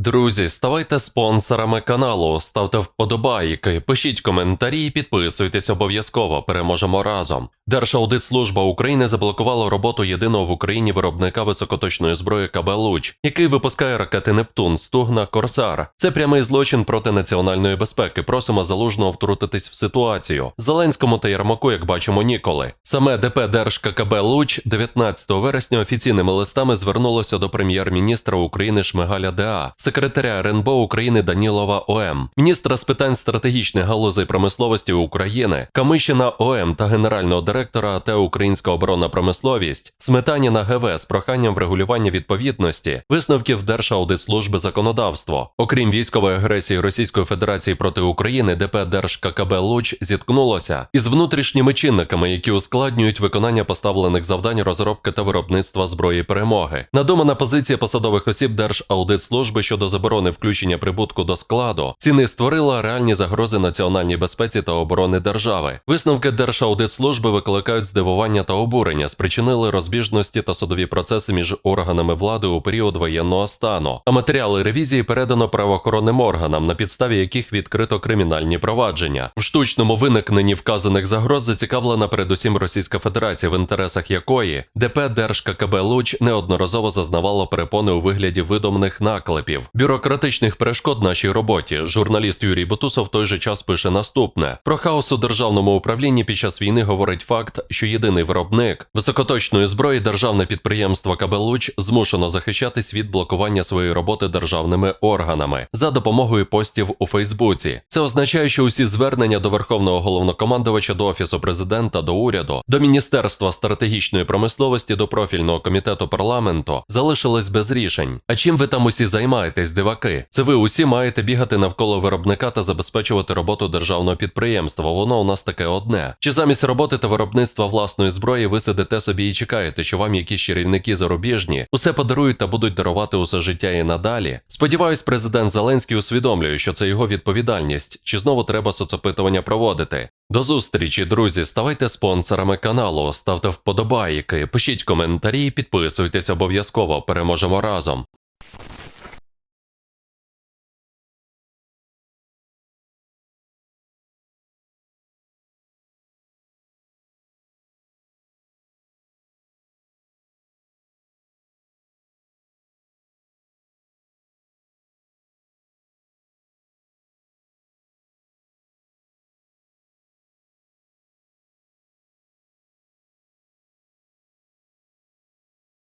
Друзі, ставайте спонсорами каналу, ставте вподобайки, пишіть коментарі і підписуйтесь обов'язково. Переможемо разом. Держаудитслужба України заблокувала роботу єдиного в Україні виробника високоточної зброї КБ Луч, який випускає ракети Нептун, Стугна, Корсар. Це прямий злочин проти національної безпеки. Просимо залужного втрутитись в ситуацію. Зеленському та Єрмаку, як бачимо, ніколи. Саме ДП Держ-ККБ Луч 19 вересня офіційними листами звернулося до прем'єр-міністра України Шмигаля ДА, секретаря РНБО України Данілова ОМ, міністра з питань стратегічних галузей промисловості України, Камишина ОМ та генерального директора АТ Українська оборонна промисловість Сметаніна ГВ з проханням врегулювання відповідності висновків Держаудитслужби законодавство. Окрім військової агресії Російської Федерації проти України, ДП Держ-ККБ Луч зіткнулося із внутрішніми чинниками, які ускладнюють виконання поставлених завдань розробки та виробництва зброї перемоги. Надумана позиція посадових осіб Держаудитслужби щодо заборони включення прибутку до складу ціни створила реальні загрози національній безпеці та оборони держави. Висновки Держаудитслужби викликають здивування та обурення, спричинили розбіжності та судові процеси між органами влади у період воєнного стану. А матеріали ревізії передано правоохоронним органам, на підставі яких відкрито кримінальні провадження. В штучному виникненні вказаних загроз зацікавлена передусім Російська Федерація, в інтересах якої ДП Держ-ККБ Луч неодноразово зазнавало перепони у вигляді видуманих наклепів, бюрократичних перешкод нашій роботі. Журналіст Юрій Бутусов той же час пише наступне: про хаос у державному управлінні під час війни говорить факт, що єдиний виробник високоточної зброї державне підприємство КБ Луч змушено захищатись від блокування своєї роботи державними органами за допомогою постів у Фейсбуці. Це означає, що усі звернення до Верховного головнокомандувача, до офісу президента, до уряду, до Міністерства стратегічної промисловості, до профільного комітету парламенту залишились без рішень. А чим ви там усі займаєтесь, диваки? Це ви усі маєте бігати навколо виробника та забезпечувати роботу державного підприємства. Воно у нас таке одне. Чи замість роботи та виробництва власної зброї ви сидите собі і чекаєте, що вам якісь чарівники зарубіжні усе подарують та будуть дарувати усе життя і надалі? Сподіваюсь, президент Зеленський усвідомлює, що це його відповідальність, чи знову треба соцопитування проводити. До зустрічі, друзі. Ставайте спонсорами каналу, ставте вподобайки, пишіть коментарі, підписуйтесь обов'язково. Переможемо разом.